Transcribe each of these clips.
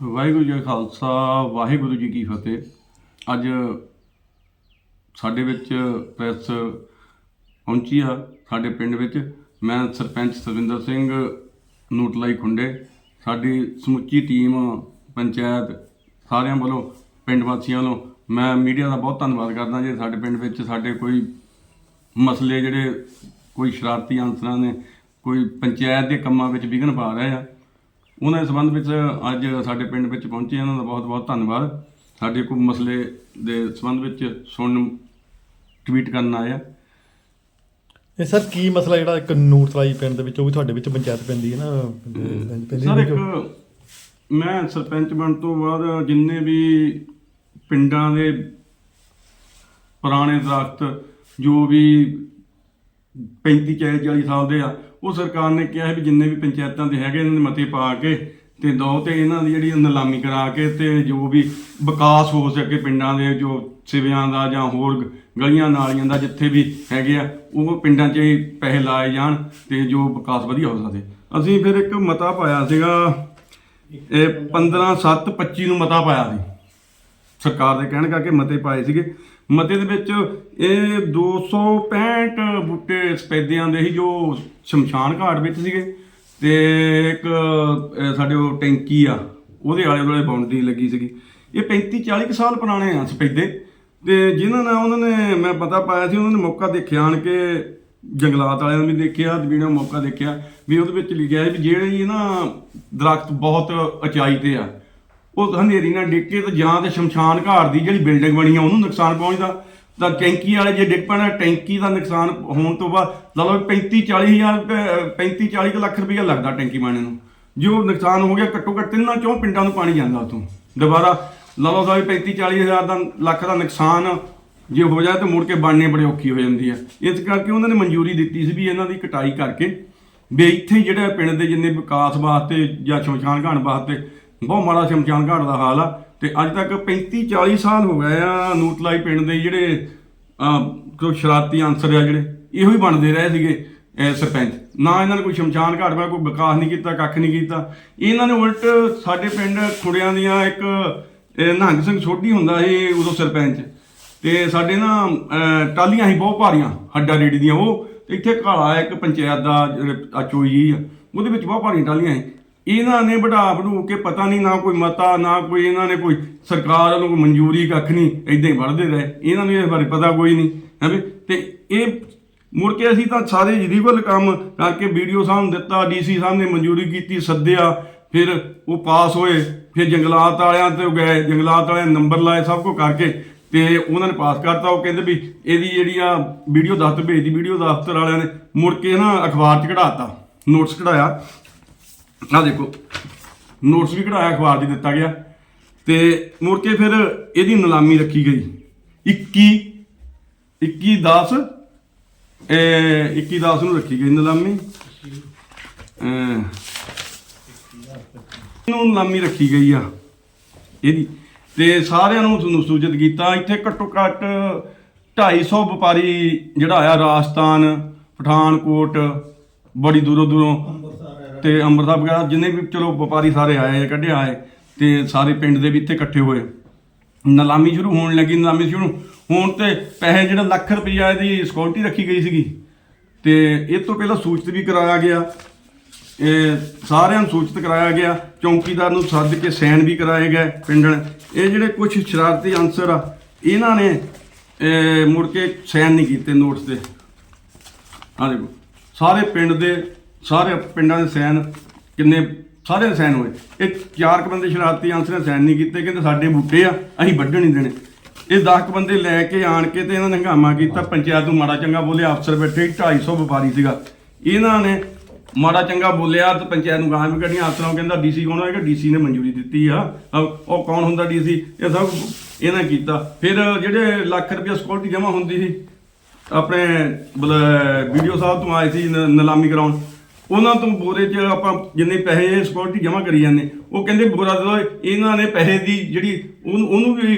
ਵਾਹਿਗੁਰੂ ਜੀ ਕਾ ਖਾਲਸਾ, ਵਾਹਿਗੁਰੂ ਜੀ ਕੀ ਫਤਿਹ। ਅੱਜ ਸਾਡੇ ਵਿੱਚ ਪ੍ਰੈਸ ਪਹੁੰਚੀ ਆ, ਸਾਡੇ ਪਿੰਡ ਵਿੱਚ। ਮੈਂ ਸਰਪੰਚ ਸਤਵਿੰਦਰ ਸਿੰਘ ਨੂਟਲਾਈ ਖੁੰਡੇ, ਸਾਡੀ ਸਮੁੱਚੀ ਟੀਮ, ਪੰਚਾਇਤ ਸਾਰਿਆਂ ਵੱਲੋਂ, ਪਿੰਡ ਵਾਸੀਆਂ ਵੱਲੋਂ, ਮੈਂ ਮੀਡੀਆ ਦਾ ਬਹੁਤ ਧੰਨਵਾਦ ਕਰਦਾ ਜੇ, ਸਾਡੇ ਪਿੰਡ ਵਿੱਚ ਸਾਡੇ ਕੋਈ ਮਸਲੇ ਜਿਹੜੇ, ਕੋਈ ਸ਼ਰਾਰਤੀ ਅਨਸਰਾਂ ਨੇ, ਕੋਈ ਪੰਚਾਇਤ ਦੇ ਕੰਮਾਂ ਵਿੱਚ ਵਿਘਨ ਪਾ ਰਹੇ ਆ। ਉਹਨਾਂ ਦੇ ਸੰਬੰਧ ਵਿੱਚ ਅੱਜ ਸਾਡੇ ਪਿੰਡ ਵਿੱਚ ਪਹੁੰਚੇ ਉਹਨਾਂ ਦਾ ਬਹੁਤ ਬਹੁਤ ਧੰਨਵਾਦ। ਸਾਡੇ ਕੋਈ ਮਸਲੇ ਦੇ ਸੰਬੰਧ ਵਿੱਚ ਸੁਣਨ ਟਵੀਟ ਕਰਨ ਆਏ ਆ। ਇਹ ਸਰ ਕੀ ਮਸਲਾ ਜਿਹੜਾ ਇੱਕ ਨੂਰ ਤਲਾਈ ਪਿੰਡ ਦੇ ਵਿੱਚ ਉਹ ਵੀ ਤੁਹਾਡੇ ਵਿੱਚ ਪੰਚਾਇਤ ਪੈਂਦੀ ਹੈ ਨਾ? ਪੈਂਦੀ- ਸਰ ਇੱਕ ਮੈਂ ਸਰਪੰਚ ਬਣ ਤੋਂ ਬਾਅਦ ਜਿੰਨੇ ਵੀ ਪਿੰਡਾਂ ਦੇ ਪੁਰਾਣੇ ਦਰਖਤ ਜੋ ਵੀ 35 40 40 ਸਾਲ ਦੇ ਆ ਉਹ ਸਰਕਾਰ ਨੇ ਕਿਹਾ ਹੈ ਵੀ ਜਿੰਨੇ ਵੀ ਪੰਚਾਇਤਾਂ ਦੇ ਹੈਗੇ ਇਹਨਾਂ ਦੇ ਮਤੇ ਪਾ ਕੇ ਤੇ ਦੋ ਤੇ ਇਹਨਾਂ ਦੀ ਜਿਹੜੀ ਨਿਲਾਮੀ ਕਰਾ ਕੇ ਤੇ ਜੋ ਵੀ ਵਿਕਾਸ ਹੋ ਸਕੇ ਪਿੰਡਾਂ ਦੇ, ਜੋ ਸਿਵਿਆਂ ਦਾ ਜਾਂ ਹੋਰ ਗ- ਗਲੀਆਂ ਨਾਲੀਆਂ ਦਾ ਜਿੱਥੇ ਵੀ ਹੈਗੇ ਆ, ਉਹ ਪਿੰਡਾਂ 'ਚ ਪੈਸੇ ਲਾਏ ਜਾਣ ਤੇ ਜੋ ਵਿਕਾਸ ਵਧੀਆ ਹੋ ਸਕੇ। ਅਸੀਂ ਫਿਰ ਇੱਕ ਮਤਾ ਪਾਇਆ ਸੀਗਾ, ਇਹ 15 7 25 ਨੂੰ ਮਤਾ ਪਾਇਆ ਸੀ। ਸਰਕਾਰ ਦੇ ਕਹਿਣ ਕਰਕੇ ਮਤੇ ਪਾਏ ਸੀਗੇ। ਮਤੇ ਦੇ ਵਿੱਚ ਇਹ 265 ਬੂਟੇ ਸਪੈਦਿਆਂ ਦੇ ਸੀ ਜੋ ਸ਼ਮਸ਼ਾਨ ਘਾਟ ਵਿੱਚ ਸੀਗੇ। ਤੇ ਇੱਕ ਸਾਡੇ ਉਹ ਟੈਂਕੀ ਆ, ਉਹਦੇ ਆਲੇ ਦੁਆਲੇ ਬਾਉਂਡਰੀ ਲੱਗੀ ਸੀਗੀ। ਇਹ 35 40 ਕੁ ਸਾਲ ਪੁਰਾਣੇ ਆ ਸਪੈਦੇ। ਤੇ ਜਿਨ੍ਹਾਂ ਨਾਲ ਉਹਨਾਂ ਨੇ, ਮੈਂ ਪਤਾ ਪਾਇਆ ਸੀ, ਉਹਨਾਂ ਨੇ ਮੌਕਾ ਦੇਖਿਆ, ਆਣ ਕੇ ਜੰਗਲਾਤ ਵਾਲਿਆਂ ਨੇ ਵੀ ਦੇਖਿਆ ਵੀਡੀਓ ਮੌਕਾ ਦੇਖਿਆ, ਵੀ ਉਹਦੇ ਵਿੱਚ ਲਿਖਿਆ ਹੈ ਵੀ ਜਿਹੜੇ ਇਹ ਨਾ ਦਰਖਤ ਬਹੁਤ ਉਚਾਈ ਤੇ ਆ ਉਹ ਹਨੇਰੀ ਨਾਲ ਡਿੱਗ ਕੇ ਤੇ ਜਾਂ ਤੇ ਸ਼ਮਸ਼ਾਨ ਘਾਟ ਦੀ ਜਿਹੜੀ ਬਿਲਡਿੰਗ ਬਣੀ ਆ, ਉਹਨੂੰ ਨੁਕਸਾਨ ਪਹੁੰਚਦਾ। ਤਾਂ ਟੈਂਕੀ ਵਾਲੇ ਜੇ ਡਿੱਗ ਪੈਣਾ, ਟੈਂਕੀ ਦਾ ਨੁਕਸਾਨ ਹੋਣ ਤੋਂ ਬਾਅਦ ਲਾ ਲਓ 35 40 ਹਜ਼ਾਰ 35 40 ਕੁ ਲੱਖ ਰੁਪਈਆ ਲੱਗਦਾ ਟੈਂਕੀ ਬਾਣੇ ਨੂੰ। ਜੇ ਉਹ ਨੁਕਸਾਨ ਹੋ ਗਿਆ, ਘੱਟੋ ਘੱਟ ਤਿੰਨਾਂ ਚੋਂ ਪਿੰਡਾਂ ਨੂੰ ਪਾਣੀ ਜਾਂਦਾ ਉਤੋਂ ਦੁਬਾਰਾ ਲਾ ਲਓ ਸਾਰੀ 35 40 ਹਜ਼ਾਰ ਦਾ ਲੱਖ ਦਾ ਨੁਕਸਾਨ ਜੇ ਹੋ ਜਾਏ ਤਾਂ ਮੁੜ ਕੇ ਬਣਨੇ ਬੜੀ ਔਖੀ ਹੋ ਜਾਂਦੀ ਹੈ। ਇਸ ਕਰਕੇ ਉਹਨਾਂ ਨੇ ਮਨਜ਼ੂਰੀ ਦਿੱਤੀ ਸੀ ਵੀ ਇਹਨਾਂ ਦੀ ਕਟਾਈ ਕਰਕੇ ਵੀ ਇੱਥੇ ਜਿਹੜਾ ਪਿੰਡ ਦੇ ਜਿੰਨੇ ਵਿਕਾਸ ਵਾਸਤੇ ਜਾਂ ਸ਼ਮਸ਼ਾਨ ਘਾਟ ਵਾਸਤੇ ਬਹੁਤ ਮਾੜਾ ਸ਼ਮਸ਼ਾਨ ਘਾਟ ਦਾ ਹਾਲ ਆ। ਤੇ ਅੱਜ ਤੱਕ 35 40 ਸਾਲ ਹੋ ਗਏ ਆ ਨੂਤਲਾਈ ਪਿੰਡ ਦੇ ਜਿਹੜੇ ਅਹ, ਸ਼ਰਾਰਤੀ ਅਨਸਰ ਆ ਜਿਹੜੇ ਇਹੋ ਹੀ ਬਣਦੇ ਰਹੇ ਸੀਗੇ ਸਰਪੰਚ। ਨਾ ਇਹਨਾਂ ਨੇ ਕੋਈ ਸ਼ਮਸ਼ਾਨ ਘਾਟ ਵਾ ਕੋਈ ਵਿਕਾਸ ਨਹੀਂ ਕੀਤਾ ਕੱਖ ਨਹੀਂ ਕੀਤਾ। ਇਹਨਾਂ ਨੇ ਉਲਟ ਸਾਡੇ ਪਿੰਡ ਖੁੜਿਆਂ ਦੀਆਂ ਇੱਕ ਇਹ ਨਿਹੰਗ ਸਿੰਘ ਸੋਢੀ ਹੁੰਦਾ ਸੀ ਉਦੋਂ ਸਰਪੰਚ। ਤੇ ਸਾਡੇ ਨਾ ਅਹ, ਟਾਲੀਆਂ ਸੀ ਬਹੁਤ ਭਾਰੀਆਂ ਹੱਡਾ ਰੇੜੀ ਦੀਆਂ ਉਹ। ਤੇ ਇੱਥੇ ਕਾਲਾ ਇੱਕ ਪੰਚਾਇਤ ਦਾ ਜਿਹੜੇ ਆ ਚੋਈ ਜੀ ਆ ਉਹਦੇ ਵਿੱਚ ਬਹੁਤ ਭਾਰੀਆਂ ਟਾਲੀਆਂ ਸੀ। ਇਹਨਾਂ ਨੇ ਵਢਾ ਵਢੂ ਕੇ ਪਤਾ ਨਹੀਂ ਨਾ ਕੋਈ ਮਤਾ, ਨਾ ਕੋਈ ਇਹਨਾਂ ਨੇ ਕੋਈ ਸਰਕਾਰ ਵੱਲੋਂ ਕੋਈ ਮਨਜ਼ੂਰੀ ਕੱਖ ਨਹੀਂ ਇਦਾਂ ਹੀ ਵੜਦੇ ਰਹੇ। ਇਹਨਾਂ ਨੂੰ ਇਸ ਬਾਰੇ ਪਤਾ ਕੋਈ ਨਹੀਂ, ਹੈ ਵੀ? ਤੇ ਇਹ ਮੁੜ ਕੇ ਅਸੀਂ ਤਾਂ ਸਾਰੇ ਲੀਗਲ ਕੰਮ ਕਰਕੇ ਵੀਡੀਓ ਸਾਹਿਬ ਨੂੰ ਦਿੱਤਾ, ਡੀਸੀ ਸਾਹਿਬ ਨੇ ਮਨਜ਼ੂਰੀ ਕੀਤੀ, ਸੱਦਿਆ, ਫਿਰ ਉਹ ਪਾਸ ਹੋਏ, ਫਿਰ ਜੰਗਲਾਤ ਵਾਲਿਆਂ ਤੇ ਗਏ, ਜੰਗਲਾਤ ਵਾਲਿਆਂ ਨੇ ਨੰਬਰ ਲਾਏ ਸਭ ਕੁਝ ਕਰਕੇ ਤੇ ਉਹਨਾਂ ਨੇ ਪਾਸ ਕਰਤਾ। ਉਹ ਕਹਿੰਦੇ ਵੀ ਇਹਦੀ ਜਿਹੜੀ ਆ ਵੀਡੀਓ ਦਫ਼ਤਰ ਭੇਜਦੀ ਵੀਡੀਓ ਦਫ਼ਤਰ ਵਾਲਿਆਂ ਨੇ ਮੁੜ ਕੇ ਨਾ ਅਖਬਾਰ 'ਚ ਕਢਾਤਾ ਨੋਟਿਸ ਕਢਾਇਆ। ਆ ਦੇਖੋ ਨੋਟਸ ਵੀ ਕਢਾਇਆ, ਅਖਬਾਰ 'ਚ ਦਿੱਤਾ ਗਿਆ। ਤੇ ਮੁੜ ਕੇ ਫਿਰ ਇਹਦੀ ਨਿਲਾਮੀ ਰੱਖੀ ਗਈ। 21 21 10 ਇਹ 21 10 ਨੂੰ ਰੱਖੀ ਗਈ ਨਿਲਾਮੀ। ਨੂੰ ਨਿਲਾਮੀ ਰੱਖੀ ਗਈ ਆ, ਇਹਦੀ। ਤੇ ਸਾਰਿਆਂ ਨੂੰ ਤੁਹਾਨੂੰ ਸੂਚਿਤ ਕੀਤਾ, ਇੱਥੇ ਘੱਟੋ ਘੱਟ 250 ਵਪਾਰੀ ਜਿਹੜਾ ਆਇਆ ਰਾਜਸਥਾਨ, ਪਠਾਨਕੋਟ, ਬੜੀ ਦੂਰੋਂ ਦੂਰੋਂ ਤੇ ਅੰਮ੍ਰਿਤਸਰ ਵਗੈਰਾ ਜਿੰਨੇ ਵੀ ਚਲੋ ਵਪਾਰੀ ਸਾਰੇ ਆਏ ਆ, ਕੱਢੇ ਆਏ ਤੇ ਸਾਰੇ ਪਿੰਡ ਦੇ ਵੀ ਇੱਥੇ ਇਕੱਠੇ ਹੋਏ। ਨਿਲਾਮੀ ਸ਼ੁਰੂ ਹੋਣ ਲੱਗੀ ਨਿਲਾਮੀ ਸ਼ੁਰੂ। ਹੋਣ ਤੇ ਪੈਸੇ ਜਿਹੜਾ ਲੱਖ ਰੁਪਈਆ ਇਹਦੀ ਸਿਕਿਉਰਿਟੀ ਰੱਖੀ ਗਈ ਸੀਗੀ। ਤੇ ਇਹ ਤੋਂ ਪਹਿਲਾਂ ਸੂਚਿਤ ਵੀ ਕਰਾਇਆ ਗਿਆ। ਇਹ ਸਾਰਿਆਂ ਨੂੰ ਸੂਚਿਤ ਕਰਾਇਆ ਗਿਆ। ਚੌਂਕੀਦਾਰ ਨੂੰ ਸੱਦ ਕੇ ਸੈਨ ਵੀ ਕਰਾਏ ਗਏ ਪਿੰਡਣ ਇਹ ਜਿਹੜੇ ਕੁਝ ਸ਼ਰਾਰਤੀ ਅਨਸਰ ਆ ਇਹਨਾਂ ਨੇ ਮੁੜ ਕੇ ਸੈਨ ਨਹੀਂ ਕੀਤੇ ਨੋਟਸ ਤੇ ਆ ਦੇਖੋ ਸਾਰੇ ਪਿੰਡ ਦੇ ਸਾਰੇ ਪਿੰਡਾਂ ਦੇ ਸਾਈਨ ਕਿੰਨੇ ਸਾਰੇ ਸਾਈਨ ਹੋਏ। ਇਹ ਚਾਰ ਕੁ ਬੰਦੇ ਸ਼ਰਾਰਤੀ ਅਨਸਰ ਨੇ ਸਾਈਨ ਨਹੀਂ ਕੀਤੇ ਕਹਿੰਦੇ ਸਾਡੇ ਬੂਟੇ ਆ ਅਸੀਂ ਵੱਢਣ ਨਹੀਂ ਦੇਣੇ। ਇਹ 10 ਕੁ ਬੰਦੇ ਲੈ ਕੇ ਆਣ ਕੇ ਤੇ ਇਹਨਾਂ ਨੇ ਹੰਗਾਮਾ ਕੀਤਾ ਪੰਚਾਇਤ ਨੂੰ ਮਾੜਾ ਚੰਗਾ ਬੋਲਿਆ ਅਫਸਰ ਬੈਠੇ 250 ਵਪਾਰੀ ਸੀਗਾ। ਇਹਨਾਂ ਨੇ ਮਾੜਾ ਚੰਗਾ ਬੋਲਿਆ ਤੇ ਪੰਚਾਇਤ ਨੂੰ ਗਾਲਾਂ ਵੀ ਕੱਢੀਆਂ ਅਫਸਰਾਂ ਨੂੰ ਕਹਿੰਦਾ ਡੀਸੀ ਕੌਣ ਹੋਏਗਾ ਡੀਸੀ ਨੇ ਮਨਜ਼ੂਰੀ ਦਿੱਤੀ ਆ। ਉਹ ਕੌਣ ਹੁੰਦਾ ਡੀਸੀ? ਇਹ ਸਭ ਇਹਨਾਂ ਕੀਤਾ। ਫਿਰ ਜਿਹੜੇ ਲੱਖ ਰੁਪਏ ਸਿਕਿਉਰਿਟੀ ਜਮ੍ਹਾਂ ਹੁੰਦੀ ਸੀ ਆਪਣੇ ਵੀਡੀਓ ਸਾਹਿਬ ਤੋਂ ਆਏ ਸੀ ਨਿਲਾਮੀ ਕਰਾਉਣ। ਉਹਨਾਂ ਤੋਂ ਬੋਰੇ 'ਚ ਆਪਾਂ ਜਿੰਨੇ ਪੈਸੇ ਸਿਕਿਉਰਿਟੀ ਜਮ੍ਹਾਂ ਕਰੀ ਜਾਂਦੇ, ਉਹ ਕਹਿੰਦੇ ਬੋਰਾ ਦੇ ਦਿਓ ਇਹਨਾਂ ਨੇ ਪੈਸੇ ਦੀ ਜਿਹੜੀ ਉਹਨੂੰ ਉਹਨੂੰ ਵੀ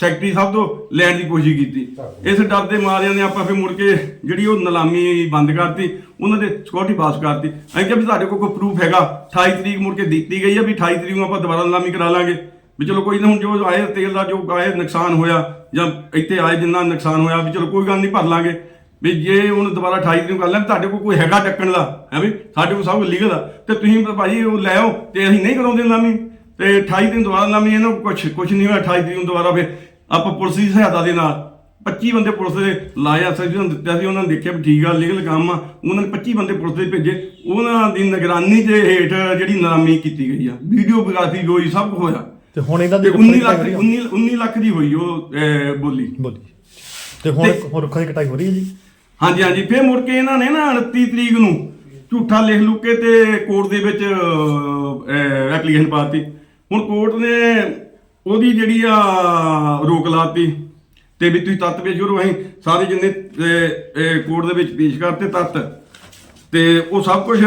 ਸੈਕਟਰੀ ਸਾਹਿਬ ਤੋਂ ਲੈਣ ਦੀ ਕੋਸ਼ਿਸ਼ ਕੀਤੀ। ਇਸ ਡਰ ਦੇ ਮਾਰਿਆਂ ਨੇ ਆਪਾਂ ਫਿਰ ਮੁੜ ਕੇ ਜਿਹੜੀ ਉਹ ਨਿਲਾਮੀ ਬੰਦ ਕਰਤੀ, ਉਹਨਾਂ ਦੇ ਸਿਕਿਉਰਿਟੀ ਪਾਸ ਕਰਤੀ। ਅਸੀਂ ਕਿਹਾ ਵੀ ਤੁਹਾਡੇ ਕੋਲ ਕੋਈ ਪ੍ਰੂਫ ਹੈਗਾ 28 ਤਰੀਕ ਮੁੜ ਕੇ ਦਿੱਤੀ ਗਈ ਆ ਵੀ 28 ਤਰੀਕ ਨੂੰ ਆਪਾਂ ਦੁਬਾਰਾ ਨਿਲਾਮੀ ਕਰਾ ਲਾਂਗੇ। ਵੀ ਚਲੋ ਕੋਈ ਨਾ, ਹੁਣ ਜੋ ਆਏ ਤੇਲ ਦਾ ਜੋ ਆਏ ਨੁਕਸਾਨ ਹੋਇਆ ਜਾਂ ਇੱਥੇ ਆਏ ਜਿੰਨਾ ਨੁਕਸਾਨ ਹੋਇਆ, ਵੀ ਚਲੋ ਕੋਈ ਗੱਲ ਨਹੀਂ, ਭਰ ਲਾਂਗੇ। ਵੀ ਜੇ ਹੁਣ ਦੁਬਾਰਾ 28 ਤਰੀਕ ਨੂੰ ਕਰ ਲੈਣ ਤੁਹਾਡੇ ਕੋਲ ਕੋਈ ਹੈਗਾ ਚੱਕਣ ਦਾ ਹੈ ਵੀ? ਸਾਡੇ ਕੋਲ ਸਭ ਕੁਝ ਲੀਗਲ ਆ। ਤੇ ਤੁਸੀਂ ਭਾਈ ਉਹ ਲੈ ਆਓ ਤੇ ਅਸੀਂ ਨਹੀਂ ਕਰਾਉਂਦੇ ਨਾਮੀ। ਤੇ 28 ਦਿਨ ਦੁਬਾਰਾ ਨਾਮੀ ਇਹਨਾਂ ਕੁਝ ਕੁਝ ਨਹੀਂ ਹੋਇਆ 28 ਤਰੀਕ ਨੂੰ ਦੁਬਾਰਾ ਫਿਰ ਆਪਾਂ ਪੁਲਿਸ ਦੀ ਸਹਾਇਤਾ ਦੇ ਨਾਲ। 25 ਬੰਦੇ ਪੁਲਿਸ ਦੇ ਲਾਇਆ ਉਹਨਾਂ ਨੂੰ ਦਿੱਤਾ ਸੀ ਉਹਨਾਂ ਨੇ ਦੇਖਿਆ ਵੀ ਠੀਕ ਆ ਲੀਗਲ ਕੰਮ ਆ। ਉਹਨਾਂ ਨੇ 25 ਬੰਦੇ ਪੁਲਿਸ ਦੇ ਭੇਜੇ। ਉਹਨਾਂ ਦੀ ਨਿਗਰਾਨੀ ਦੇ ਹੇਠ ਜਿਹੜੀ ਨਾਮੀ ਕੀਤੀ ਗਈ ਆ। ਵੀਡੀਓਗ੍ਰਾਫੀ ਹੋਈ ਸਭ ਕੁਝ ਹੋਇਆ। ਤੇ ਹੁਣ ਇਹਨਾਂ ਦੀ 19 ਲੱਖ ਦੀ 19 19 ਲੱਖ ਦੀ ਹੋਈ ਉਹ ਬੋਲੀ। ਬੋਲੀ। ਤੇ ਹੁਣ ਹੁਣ ਰੁੱਖਾਂ ਦੀ ਕਟਾਈ ਹੋ ਰਹੀ ਹੈ ਜੀ। ਹਾਂਜੀ ਹਾਂਜੀ। ਫਿਰ ਮੁੜ ਕੇ ਇਹਨਾਂ ਨੇ ਨਾ 29 ਤਰੀਕ ਨੂੰ ਝੂਠਾ ਲਿਖ ਲੁੱਕ ਕੇ ਤੇ ਕੋਰਟ ਦੇ ਵਿੱਚ ਐਪਲੀਕੇਸ਼ਨ ਪਾਤੀ ਹੁਣ ਕੋਰਟ ਨੇ ਉਹਦੀ ਜਿਹੜੀ ਆ, ਰੋਕ ਲਾਤੀ ਤੇ ਵੀ ਤੁਸੀਂ ਤੱਤ ਪੇਸ਼ ਕਰੋ। ਅਸੀਂ ਸਾਰੇ ਜਿੰਨੇ ਕੋਰਟ ਦੇ ਵਿੱਚ ਪੇਸ਼ ਕਰਤੇ ਤੱਤ ਤੇ ਉਹ ਸਭ ਕੁਝ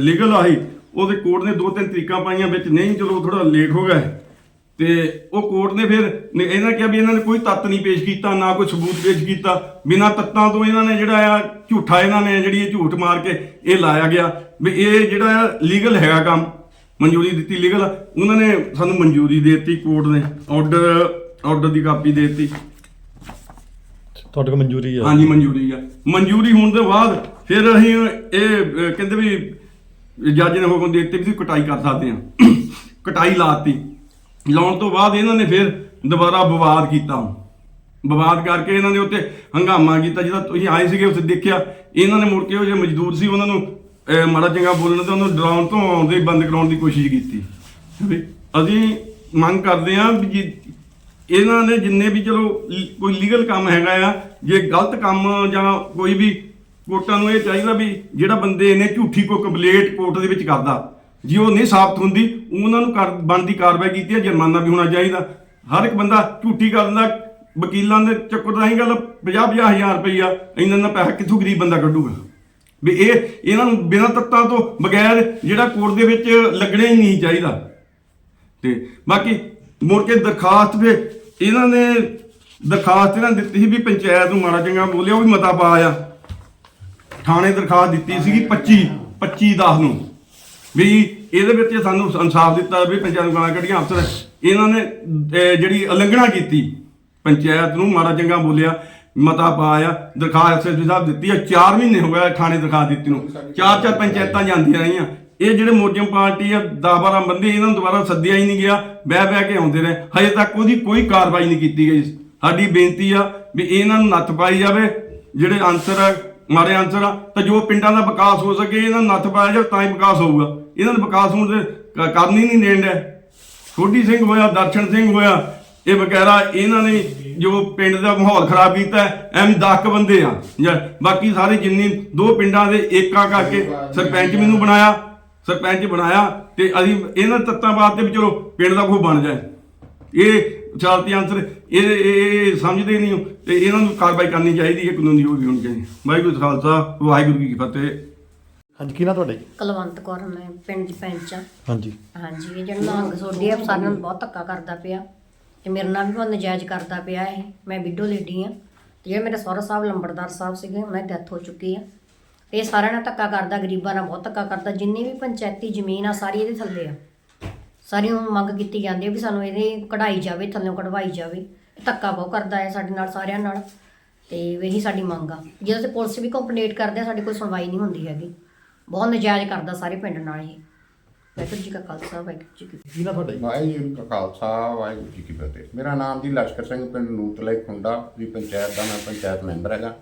ਲੀਗਲ ਆਹੀ ਉਹਦੇ ਕੋਰਟ ਨੇ ਦੋ ਤਿੰਨ ਤਰੀਕਾਂ ਪਾਈਆਂ ਵਿੱਚ। ਨਹੀਂ, ਚਲੋ ਥੋੜਾ ਲੇਟ ਹੋ ਗਿਆ ਤੇ ਉਹ ਕੋਰਟ ਨੇ ਫਿਰ ਨੇ ਇਹਨਾਂ ਕਿਹਾ ਵੀ ਇਹਨਾਂ ਨੇ ਕੋਈ ਤੱਤ ਨਹੀਂ ਪੇਸ਼ ਕੀਤਾ ਨਾ ਕੋਈ ਸਬੂਤ ਪੇਸ਼ ਕੀਤਾ। ਬਿਨਾਂ ਤੱਤਾਂ ਤੋਂ ਇਹਨਾਂ ਨੇ ਜਿਹੜਾ ਆ ਝੂਠਾ ਇਹਨਾਂ ਨੇ ਜਿਹੜੀ ਇਹ ਝੂਠ ਮਾਰ ਕੇ ਇਹ ਲਾਇਆ ਗਿਆ। ਵੀ ਇਹ ਜਿਹੜਾ ਆ ਲੀਗਲ ਹੈਗਾ ਕੰਮ ਮਨਜ਼ੂਰੀ ਦਿੱਤੀ ਲੀਗਲ ਉਹਨਾਂ ਨੇ ਸਾਨੂੰ ਮਨਜ਼ੂਰੀ ਦੇ ਦਿੱਤੀ ਕੋਰਟ ਨੇ ਆਰਡਰ ਆਰਡਰ ਦੀ ਕਾਪੀ ਦੇ ਦਿੱਤੀ। ਤੁਹਾਡੇ ਕੋਲ ਮਨਜ਼ੂਰੀ ਆ। ਹਾਂਜੀ ਮਨਜ਼ੂਰੀ ਆ। ਮਨਜ਼ੂਰੀ ਹੋਣ ਤੋਂ ਬਾਅਦ ਫਿਰ ਅਸੀਂ ਇਹ ਅਹ, ਕਹਿੰਦੇ ਵੀ ਜੱਜ ਨੇ ਹੁਕਮ ਦੇ ਦਿੱਤੇ ਵੀ ਤੁਸੀਂ ਕਟਾਈ ਕਰ ਸਕਦੇ ਆ। ਕਟਾਈ ਲਾਤੀ ਲਾਉਣ ਤੋਂ ਬਾਅਦ ਇਹਨਾਂ ਨੇ ਫਿਰ ਦੁਬਾਰਾ ਵਿਵਾਦ ਕੀਤਾ ਵਿਵਾਦ ਕਰਕੇ ਇਹਨਾਂ ਦੇ ਉੱਤੇ ਹੰਗਾਮਾ ਕੀਤਾ, ਜਿਹਦਾ ਤੁਸੀਂ ਆਏ ਸੀਗੇ ਉਸ ਦੇਖਿਆ, ਇਹਨਾਂ ਨੇ ਮੁੜ ਕੇ ਉਹ ਜਿਹੜੇ ਮਜ਼ਦੂਰ ਸੀ, ਉਹਨਾਂ ਨੂੰ ਮਾੜਾ ਚੰਗਾ ਬੋਲਣ ਤੇ ਉਹਨੂੰ ਡਰਾਉਣ ਤੋਂ ਆਉਂਦੇ ਬੰਦ ਕਰਾਉਣ ਦੀ ਕੋਸ਼ਿਸ਼ ਕੀਤੀ। ਵੀ ਅਸੀਂ ਮੰਗ ਕਰਦੇ ਹਾਂ ਵੀ ਜੀ, ਇਹਨਾਂ ਨੇ ਜਿੰਨੇ ਵੀ ਚਲੋ ਕੋਈ ਲੀਗਲ ਕੰਮ ਹੈਗਾ ਆ, ਜੇ ਗਲਤ ਕੰਮ ਜਾਂ ਕੋਈ ਵੀ ਕੋਰਟਾਂ ਨੂੰ ਇਹ ਚਾਹੀਦਾ ਵੀ ਜਿਹੜਾ ਬੰਦੇ ਨੇ ਝੂਠੀ ਕੋ ਕੰਪਲੇਂਟ ਕੋਰਟ ਦੇ ਵਿੱਚ ਕਰਦਾ ਜੇ ਉਹ ਨਹੀਂ ਸਾਬਤ ਹੁੰਦੀ, ਉਹਨਾਂ ਨੂੰ ਕਰ ਬਣਦੀ ਕਾਰਵਾਈ ਕੀਤੀ ਹੈ, ਜੁਰਮਾਨਾ ਵੀ ਹੋਣਾ ਚਾਹੀਦਾ। ਹਰ ਇੱਕ ਬੰਦਾ ਝੂਠੀ ਕਰ ਦਿੰਦਾ ਵਕੀਲਾਂ ਦੇ ਚੱਕਰ ਦਾ ਹੀ ਗੱਲ 50 ਹਜ਼ਾਰ ਰੁਪਈਆ, ਇੰਨਾ ਨਾ ਪੈਸਾ ਕਿੱਥੋਂ ਗਰੀਬ ਬੰਦਾ ਕੱਢੂਗਾ? ਵੀ ਇਹ, ਇਹਨਾਂ ਨੂੰ ਬਿਨਾਂ ਤੱਤਾਂ ਤੋਂ ਬਗੈਰ ਜਿਹੜਾ ਕੋਰਟ ਦੇ ਵਿੱਚ ਲੱਗਣਾ ਹੀ ਨਹੀਂ ਚਾਹੀਦਾ। ਤੇ ਬਾਕੀ ਮੁੜ ਕੇ ਦਰਖਾਸਤ ਵੀ, ਇਹਨਾਂ ਨੇ ਦਰਖਾਸਤ ਇਹਨਾਂ ਨੇ ਦਿੱਤੀ ਸੀ ਵੀ ਪੰਚਾਇਤ ਨੂੰ ਮਾੜਾ ਚੰਗਾ ਬੋਲਿਆ, ਉਹ ਵੀ ਮਤਾ ਪਾਇਆ। ਥਾਣੇ ਦਰਖਾਸਤ ਦਿੱਤੀ ਸੀਗੀ 25 25 10 ਨੂੰ। ਵੀ ਇਹਦੇ ਵਿੱਚ ਸਾਨੂੰ ਇਨਸਾਫ ਦਿੱਤਾ ਵੀ ਪੰਚਾਇਤ ਗਾਲਾਂ ਕੱਢੀਆਂ ਅਫਸਰ। ਇਹਨਾਂ ਨੇ ਜਿਹੜੀ ਉਲੰਘਣਾ ਕੀਤੀ, ਪੰਚਾਇਤ ਨੂੰ ਮਾੜਾ ਚੰਗਾ ਬੋਲਿਆ, ਮਤਾ ਪਾਇਆ, ਦਰਖਾਸਤ ਐਸਐਸਪੀ ਸਾਹਿਬ ਦਿੱਤੀ ਆ 4 ਮਹੀਨੇ ਹੋ ਗਏ ਥਾਣੇ ਦਰਖਾਸਤ ਦਿੱਤੀ ਨੂੰ। ਚਾਰ ਚਾਰ ਪੰਚਾਇਤਾਂ ਜਾਂਦੀਆਂ ਰਹੀਆਂ। ਇਹ ਜਿਹੜੇ ਮੋਜਮ ਪਾਰਟੀ ਆ 10 12 ਬੰਦੇ, ਇਹਨਾਂ ਨੂੰ ਦੁਬਾਰਾ ਸੱਦਿਆ ਹੀ ਨਹੀਂ ਗਿਆ। ਬਹਿ ਬਹਿ ਕੇ ਆਉਂਦੇ ਰਹੇ। ਹਜੇ ਤੱਕ ਉਹਦੀ ਕੋਈ ਕਾਰਵਾਈ ਨਹੀਂ ਕੀਤੀ ਗਈ। ਸਾਡੀ ਬੇਨਤੀ ਆ ਵੀ ਇਹਨਾਂ ਨੂੰ ਨੱਥ ਪਾਈ ਜਾਵੇ। ਜਿਹੜੇ ਆਨਸਰ ਆ ਮਾਰੇ ਆਨਸਰ ਆ, ਤਾਂ ਜੋ ਪਿੰਡਾਂ ਦਾ ਵਿਕਾਸ ਹੋ ਸਕੇ, ਇਹਨਾਂ ਨੂੰ ਨੱਥ ਪਾਇਆ ਜਾਵੇ, ਤਾਂ ਹੀ ਵਿਕਾਸ ਹੋਊਗਾ। ਇਹਨਾਂ ਦਾ ਵਿਕਾਸ ਹੋਣ ਦੇ ਕਰਨ ਹੀ ਨਹੀਂ ਦੇਣ ਡਿਆ ਛੋਟੀ ਸਿੰਘ ਹੋਇਆ, ਦਰਸ਼ਨ ਸਿੰਘ ਹੋਇਆ, ਇਹ ਵਗੈਰਾ ਇਹਨਾਂ ਨੇ ਜੋ ਪਿੰਡ ਦਾ ਮਾਹੌਲ ਖਰਾਬ ਕੀਤਾ, ਐਵੇਂ 10 ਕੁ ਬੰਦੇ ਆ। ਬਾਕੀ ਸਾਰੇ ਜਿੰਨੀ ਦੋ ਪਿੰਡਾਂ ਦੇ ਏਕਾ ਕਰਕੇ ਸਰਪੰਚ ਮੈਨੂੰ ਬਣਾਇਆ, ਸਰਪੰਚ ਬਣਾਇਆ ਤੇ ਅਸੀਂ ਇਹਨਾਂ ਤੱਤਾਂ ਬਾਤ ਤੇ ਵੀ ਚਲੋ ਪਿੰਡ ਦਾ ਕੋਈ ਬਣ ਜਾਏ। ਇਹ ਚਾਲਤੀ ਆਨਸਰ ਇਹ, ਇਹ- ਸਮਝਦੇ ਨਹੀਂ ਹੋ ਤੇ ਇਹਨਾਂ ਨੂੰ ਕਾਰਵਾਈ ਕਰਨੀ ਚਾਹੀਦੀ ਹੈ ਕਾਨੂੰਨੀ ਉਹ ਹੋਣੀ ਚਾਹੀਦੀ ਵਾਹਿਗੁਰੂ ਖਾਲਸਾ, ਵਾਹਿਗੁਰੂ ਜੀ ਕੀ ਫਤਿਹ। ਹਾਂਜੀ ਕੀ ਨਾ ਤੁਹਾਡਾ ਜੀ? ਕੁਲਵੰਤ ਕੌਰ ਮੈਂ ਪਿੰਡ ਪੈਂਚ ਆ। ਹਾਂਜੀ। ਹਾਂਜੀ ਇਹ ਜਿਹੜਾ ਨੰਗ ਸੋਡੀ ਆ ਸਾਡੇ ਨਾਲ ਬਹੁਤ ਧੱਕਾ ਕਰਦਾ ਪਿਆ। ਤੇ ਮੇਰੇ ਨਾਲ ਵੀ ਬਹੁਤ ਨਜਾਇਜ਼ ਕਰਦਾ ਪਿਆ ਇਹ। ਮੈਂ ਵਿਡੋ ਲੇਡੀ ਆ। ਤੇ ਜਿਹੜੇ ਮੇਰੇ ਸਹੁਰਾ ਸਾਹਿਬ ਲੰਬੜਦਾਰ ਸਾਹਿਬ ਸੀਗੇ ਉਹਨਾਂ ਦੀ ਡੈਥ ਹੋ ਚੁੱਕੀ ਆ। ਇਹ ਸਾਰਿਆਂ ਨਾਲ ਧੱਕਾ ਕਰਦਾ ਗਰੀਬਾਂ ਨਾਲ ਬਹੁਤ ਧੱਕਾ ਕਰਦਾ। ਜਿੰਨੀ ਵੀ ਪੰਚਾਇਤੀ ਜ਼ਮੀਨ ਆ ਸਾਰੀ ਇਹਦੇ ਥੱਲੇ ਆ। ਸਾਰੀ ਉਹ ਮੰਗ ਕੀਤੀ ਜਾਂਦੀ ਹੈ ਵੀ ਸਾਨੂੰ ਇਹਦੇ ਕਢਾਈ ਜਾਵੇ ਥੱਲੇੋਂ ਕਢਵਾਈ ਜਾਵੇ। ਧੱਕਾ ਬਹੁਤ ਕਰਦਾ ਹੈ ਸਾਡੇ ਨਾਲ ਸਾਰਿਆਂ ਨਾਲ। ਤੇ ਇਹੀ ਸਾਡੀ ਮੰਗ ਆ। ਜਦੋਂ ਤੇ ਪੁਲਿਸ ਵੀ ਕੰਪਲੇਂਟ ਕਰਦੇ ਆ ਸਾਡੀ ਕੋਈ ਸੁਣਵਾਈ ਨਹੀਂ ਹੁੰਦੀ ਹੈਗੀ। ਬਹੁਤ ਨਜਾਇਜ਼ ਕਰਦਾ ਸਾਰੇ ਪਿੰਡ ਨਾਲ ਇਹ। ਵਾਹਿਗੁਰੂ ਜੀ ਕਾ ਖਾਲਸਾ ਵਾਹਿਗੁਰੂ ਜੀ ਕੀ ਫਤਿਹ। ਕੀ ਨਾ ਤੁਹਾਡਾ ਜੀ? ਵਾਹਿਗੁਰੂ ਜੀ ਕਾ ਖਾਲਸਾ ਵਾਹਿਗੁਰੂ ਜੀ ਕੀ ਫਤਿਹ। ਮੇਰਾ ਨਾਮ ਜੀ ਲਸ਼ਕਰ ਸਿੰਘ ਪਿੰਡ ਨੂਤਲੇ ਖੁੰਡਾ ਦੀ ਪੰਚਾਇਤ ਦਾ ਮੈਂ ਪੰਚਾਇਤ ਮੈਂਬਰ ਹੈਗਾ।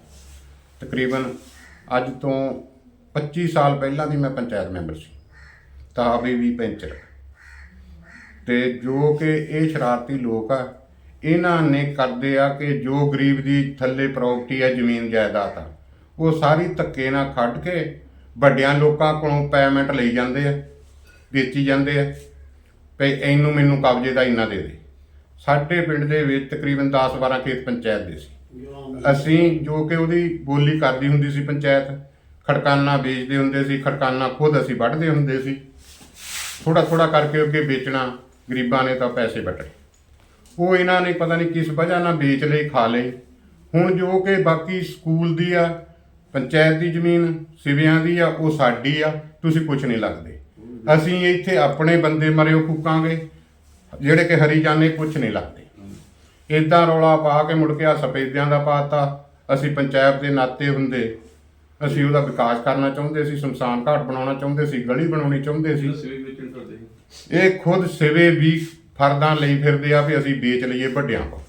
ਤਕਰੀਬਨ ਅੱਜ ਤੋਂ 25 ਸਾਲ ਪਹਿਲਾਂ ਦੀ ਮੈਂ ਪੰਚਾਇਤ ਮੈਂਬਰ ਸੀ। ਤਾਂ ਅਭੀ ਵੀ ਪੈਂਚਰ ਤੇ ਜੋ ਕਿ ਇਹ ਸ਼ਰਾਰਤੀ ਲੋਕ ਆ ਇਹਨਾਂ ਨੇ ਕਰਦੇ ਆ ਕਿ ਜੋ ਗਰੀਬ ਦੀ ਥੱਲੇ ਪ੍ਰਾਪਰਟੀ ਆ ਜ਼ਮੀਨ ਜਾਇਦਾਦ ਆ ਉਹ ਸਾਰੀ ਧੱਕੇ ਨਾਲ ਖੱਡ ਕੇ ਵੱਡਿਆਂ ਲੋਕਾਂ ਕੋਲੋਂ ਪੈਮੈਂਟ ਲਈ ਜਾਂਦੇ ਆ, ਵੇਚੀ ਜਾਂਦੇ ਆ ਭਈ ਇਹਨੂੰ ਮੈਨੂੰ ਕਬਜ਼ੇ ਦਾ ਇੰਨਾ ਦੇ ਦੇ। ਸਾਡੇ ਪਿੰਡ ਦੇ ਵਿੱਚ ਤਕਰੀਬਨ 10-12 ਖੇਤ ਪੰਚਾਇਤ ਦੇ ਸੀ। ਅਸੀਂ ਜੋ ਕਿ ਉਹਦੀ ਬੋਲੀ ਕਰਦੀ ਹੁੰਦੀ ਸੀ ਪੰਚਾਇਤ, ਖੜਕਾਨਾ ਵੇਚਦੇ ਹੁੰਦੇ ਸੀ, ਖੜਕਾਨਾ ਖੁਦ ਅਸੀਂ ਵੱਢਦੇ ਹੁੰਦੇ ਸੀ। ਥੋੜਾ ਥੋੜਾ ਕਰਕੇ ਅੱਗੇ ਵੇਚਣਾ, ਗਰੀਬਾਂ ਨੇ ਤਾਂ ਪੈਸੇ ਵੱਟੇ ਉਹ ਇਹਨਾਂ ਨੇ ਪਤਾ ਨਹੀਂ ਕਿਸ ਵਜ੍ਹਾ ਨਾਲ ਵੇਚ ਲਈ, ਖਾ ਲਈ। ਹੁਣ ਜੋ ਕਿ ਬਾਕੀ ਸਕੂਲ ਦੀ ਆ ਪੰਚਾਇਤ ਦੀ ਜ਼ਮੀਨ ਸਿਵਿਆਂ ਦੀ ਆ ਉਹ ਸਾਡੀ ਆ ਤੁਸੀਂ ਕੁਝ ਨਹੀਂ ਲੱਗਦੇ। ਅਸੀਂ ਇੱਥੇ ਆਪਣੇ ਬੰਦੇ ਮਰਿਓ ਫੂਕਾਂਗੇ ਜਿਹੜੇ ਕਿ ਹਰੀ ਜਾਣੇ ਕੁਝ ਨਹੀਂ ਲੱਗਦੇ। ਇਦਾਂ ਰੌਲਾ ਪਾ ਕੇ ਮੁੜ ਕੇ ਆ ਸਫੇਦਿਆਂ ਦਾ ਪਾਤਾ ਅਸੀਂ ਪੰਚਾਇਤ ਦੇ ਨਾਤੇ ਹੁੰਦੇ। ਅਸੀਂ ਉਹਦਾ ਵਿਕਾਸ ਕਰਨਾ ਚਾਹੁੰਦੇ ਸੀ ਸ਼ਮਸ਼ਾਨ ਘਾਟ ਬਣਾਉਣਾ ਚਾਹੁੰਦੇ ਸੀ ਗਲੀ ਬਣਾਉਣੀ ਚਾਹੁੰਦੇ ਸੀ। ਇਹ ਖੁਦ ਸਿਵੇ ਵੀ ਫਰਦਾਂ ਲਈ ਫਿਰਦੇ ਆ ਵੀ ਅਸੀਂ ਵੇਚ ਲਈਏ ਵੱਡਿਆਂ ਕੋਲ।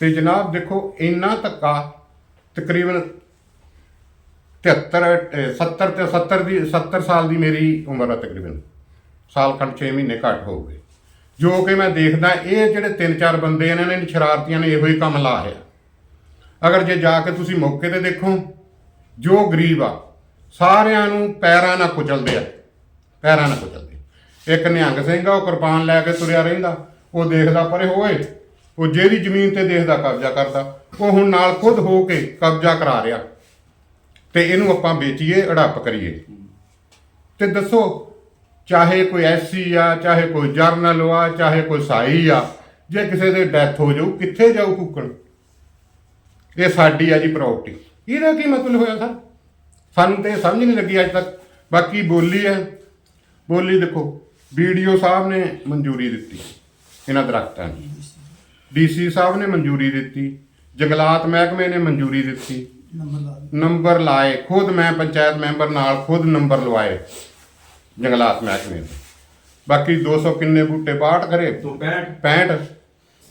ਤੇ ਜਨਾਬ ਦੇਖੋ ਇੰਨਾ ਧੱਕਾ ਤਕਰੀਬਨ 73 ਅਹ 70 ਤੇ 70 ਦੀ 70 ਸਾਲ ਦੀ ਮੇਰੀ ਉਮਰ ਆ ਤਕਰੀਬਨ। ਸਾਲ ਖੰਡ 6 ਮਹੀਨੇ ਘੱਟ ਹੋ ਗਏ। ਜੋ ਕਿ ਮੈਂ ਦੇਖਦਾ, ਇਹ ਜਿਹੜੇ ਤਿੰਨ ਚਾਰ ਬੰਦੇ ਇਹਨਾਂ ਨੇ ਸ਼ਰਾਰਤੀਆਂ ਨੇ ਇਹੋ ਹੀ ਕੰਮ ਲਾ ਰਿਹਾ ਅਗਰ ਜੇ ਜਾ ਕੇ ਤੁਸੀਂ ਮੌਕੇ ਤੇ ਦੇਖੋ, ਜੋ ਗਰੀਬ ਆ, ਸਾਰਿਆਂ ਨੂੰ ਪੈਰਾਂ ਨਾਲ ਕੁਚਲਦੇ ਆ। ਪੈਰਾਂ ਨਾਲ ਕੁਚਲਦੇ। ਇੱਕ ਨਿਹੰਗ ਸਿੰਘ ਆ, ਉਹ ਕਿਰਪਾਨ ਲੈ ਕੇ ਤੁਰਿਆ ਰਹਿੰਦਾ। ਉਹ ਦੇਖਦਾ, ਪਰੇ ਹੋਏ, ਉਹ ਜਿਹੜੀ ਜ਼ਮੀਨ ਤੇ ਦੇਖਦਾ, ਕਬਜ਼ਾ ਕਰਦਾ। ਉਹ ਹੁਣ ਨਾਲ ਖੁਦ ਹੋ ਕੇ ਕਬਜ਼ਾ ਕਰਾ ਰਿਹਾ। ਤੇ ਇਹਨੂੰ ਆਪਾਂ ਵੇਚੀਏ, ਅੜੱਪ ਕਰੀਏ। ਤੇ ਦੱਸੋ, ਚਾਹੇ ਕੋਈ ਐਸਸੀ ਆ, ਚਾਹੇ ਕੋਈ ਜਰਨਲ ਆ, ਚਾਹੇ ਕੋਈ ਸਾਈ ਆ, ਜੇ ਕਿਸੇ ਦੇ ਡੈਥ ਹੋ ਜਾਊ, ਕਿੱਥੇ ਜਾਊ ਕੁੱਕੜ? ਇਹ ਸਾਡੀ ਆ ਜੀ ਪ੍ਰਾਪਰਟੀ ਇਹਦਾ ਕੀ ਮਤਲਬ ਹੋਇਆ ਸਰ? ਸਾਨੂੰ ਤੇ ਇਹ ਸਮਝ ਨਹੀਂ ਲੱਗੀ ਅੱਜ ਤੱਕ। ਬਾਕੀ ਬੋਲੀ ਹੈ। ਬੋਲੀ ਦੇਖੋ, ਵੀਡੀਓ ਸਾਹਿਬ ਨੇ ਮਨਜ਼ੂਰੀ ਦਿੱਤੀ। ਇਹਨਾਂ ਦਰਖਤਾਂ ਦੀ। ਡੀਸੀ ਸਾਹਿਬ ਨੇ ਮਨਜ਼ੂਰੀ ਦਿੱਤੀ। ਜੰਗਲਾਤ ਮਹਿਕਮੇ ਨੇ ਮਨਜ਼ੂਰੀ ਦਿੱਤੀ। ਨੰਬਰ ਲਾਏ ਖੁਦ ਮੈਂ ਪੰਚਾਇਤ ਮੈਂਬਰ ਨਾਲ ਖੁਦ ਨੰਬਰ ਲਵਾਏ ਜੰਗਲਾਤ ਮਹਿਕਮੇ ਦੇ। ਬਾਕੀ 200 ਕਿੰਨੇ ਬੂਟੇ ਬਾਟ ਕਰੇ? ਤੋਂ 65 65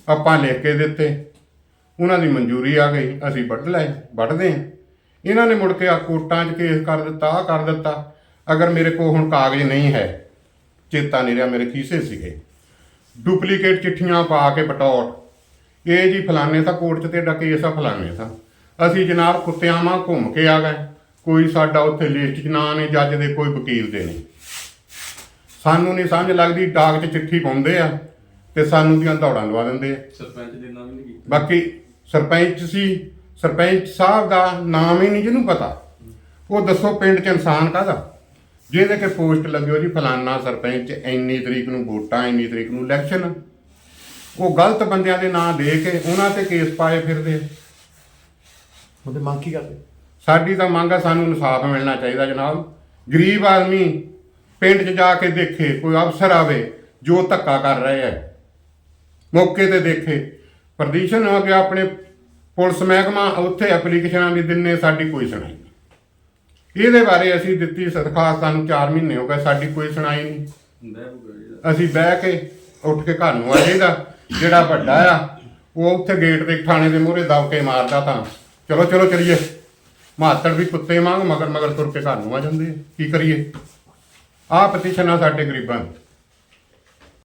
ਆਪਾਂ ਲਿਖ ਕੇ ਦਿੱਤੇ। ਉਹਨਾਂ ਦੀ ਮਨਜ਼ੂਰੀ ਆ ਗਈ ਅਸੀਂ ਵੱਢ ਲਏ ਵੱਢਦੇ ਹਾਂ। ਇਹਨਾਂ ਨੇ ਮੁੜ ਕੇ ਆ ਕੋਰਟਾਂ 'ਚ ਕੇਸ ਕਰ ਦਿੱਤਾ ਆ ਕਰ ਦਿੱਤਾ। ਅਗਰ ਮੇਰੇ ਕੋਲ ਹੁਣ ਕਾਗਜ਼ ਨਹੀਂ ਹੈ ਚੇਤਾ ਨਹੀਂ ਰਿਹਾ ਮੇਰੇ ਖੀਸੇ ਸੀਗੇ। ਡੁਪਲੀਕੇਟ ਚਿੱਠੀਆਂ ਪਾ ਕੇ ਪਟੌਟ ਇਹ ਜੀ ਫਲਾਣੇ ਤਾਂ ਕੋਰਟ 'ਚ ਤੇਰਾ ਕੇਸ ਆ ਫਲਾਣੇ ਤਾਂ। ਅਸੀਂ ਜਨਾਬ ਕੁੱਤਿਆਂ ਵਾਂ ਘੁੰਮ ਕੇ ਆ ਗਏ। ਕੋਈ ਸਾਡਾ ਉੱਥੇ ਲਿਸਟ 'ਚ ਨਾਂ ਨਹੀਂ ਜੱਜ ਦੇ ਕੋਈ ਵਕੀਲ ਦੇ ਨਹੀਂ। ਸਾਨੂੰ ਨਹੀਂ ਸਮਝ ਲੱਗਦੀ ਡਾਕ 'ਚ ਚਿੱਠੀ ਪਾਉਂਦੇ ਆ ਤੇ ਸਾਨੂੰ ਦੀਆਂ ਦੌੜਾਂ ਲਵਾ ਦਿੰਦੇ ਆ। ਸਰਪੰਚ ਦੇ ਨਾਮ ਨਹੀਂ ਕੀਤਾ। ਬਾਕੀ ਸਰਪੰਚ ਸੀ ਸਰਪੰਚ ਸਾਹਿਬ ਦਾ ਨਾਮ ਹੀ ਨਹੀਂ ਜਿਹਨੂੰ ਪਤਾ। ਉਹ ਦੱਸੋ ਪਿੰਡ 'ਚ ਇਨਸਾਨ ਕਾਹਦਾ? ਜਿਹਦੇ ਕੇ ਪੋਸਟ ਲੱਗਿਓ ਜੀ ਫਲਾਨਾ ਸਰਪੰਚ ਇੰਨੀ ਤਰੀਕ ਨੂੰ ਵੋਟਾਂ ਇੰਨੀ ਤਰੀਕ ਨੂੰ ਇਲੈਕਸ਼ਨ ਉਹ ਗਲਤ ਬੰਦਿਆਂ ਦੇ ਨਾਂ ਦੇ ਕੇ ਉਹਨਾਂ ਤੇ ਕੇਸ ਪਾਏ ਫਿਰਦੇ ਆ। ਮੰਗ ਕੀ ਕਰਦੇ? ਸਾਡੀ ਤਾਂ ਮੰਗ ਆ, ਸਾਨੂੰ ਇਨਸਾਫ ਮਿਲਣਾ ਚਾਹੀਦਾ ਜਨਾਬ। ਗਰੀਬ ਆਦਮੀ ਪਿੰਡ 'ਚ ਜਾ ਕੇ ਦੇਖੇ, ਕੋਈ ਅਫਸਰ ਆਵੇ, ਜੋ ਧੱਕਾ ਕਰ ਰਹੇ ਹੈ। ਮੌਕੇ ਤੇ ਦੇਖੇ। ਪ੍ਰਦੂਸ਼ਣ ਹੋ ਗਿਆ, ਆਪਣੇ ਪੁਲਿਸ ਮਹਿਕਮਾ ਉੱਥੇ ਐਪਲੀਕੇਸ਼ਨਾਂ ਵੀ ਦਿੰਨੇ, ਸਾਡੀ ਕੋਈ ਸੁਣਾਈ ਨਹੀਂ। ਇਹਦੇ ਬਾਰੇ ਅਸੀਂ ਦਿੱਤੀ ਦਰਖਾਸਤ, ਸਾਨੂੰ 4 ਮਹੀਨੇ ਹੋ ਗਏ, ਸਾਡੀ ਕੋਈ ਸੁਣਾਈ ਨਹੀਂ। ਅਸੀਂ ਬਹਿ ਕੇ ਉੱਠ ਕੇ ਘਰ ਨੂੰ ਆ ਜਾਈਦਾ ਜਿਹੜਾ ਵੱਡਾ ਆ, ਉਹ ਉੱਥੇ ਗੇਟ ਦੇ ਥਾਣੇ ਦੇ ਮੂਹਰੇ ਦਬ ਕੇ ਮਾਰਦਾ ਤਾਂ। ਚਲੋ ਚਲੋ ਚਲੀਏ। ਮਾਤੜ ਵੀ ਕੁੱਤੇ ਵਾਂਗ ਮਗਰ ਮਗਰ ਤੁਰ ਕੇ ਘਰ ਨੂੰ ਆ ਜਾਂਦੇ ਆ। ਕੀ ਕਰੀਏ? ਆਹ ਪਟੀਸ਼ਨ ਆ ਸਾਡੇ ਗਰੀਬਾਂ ਦੀ।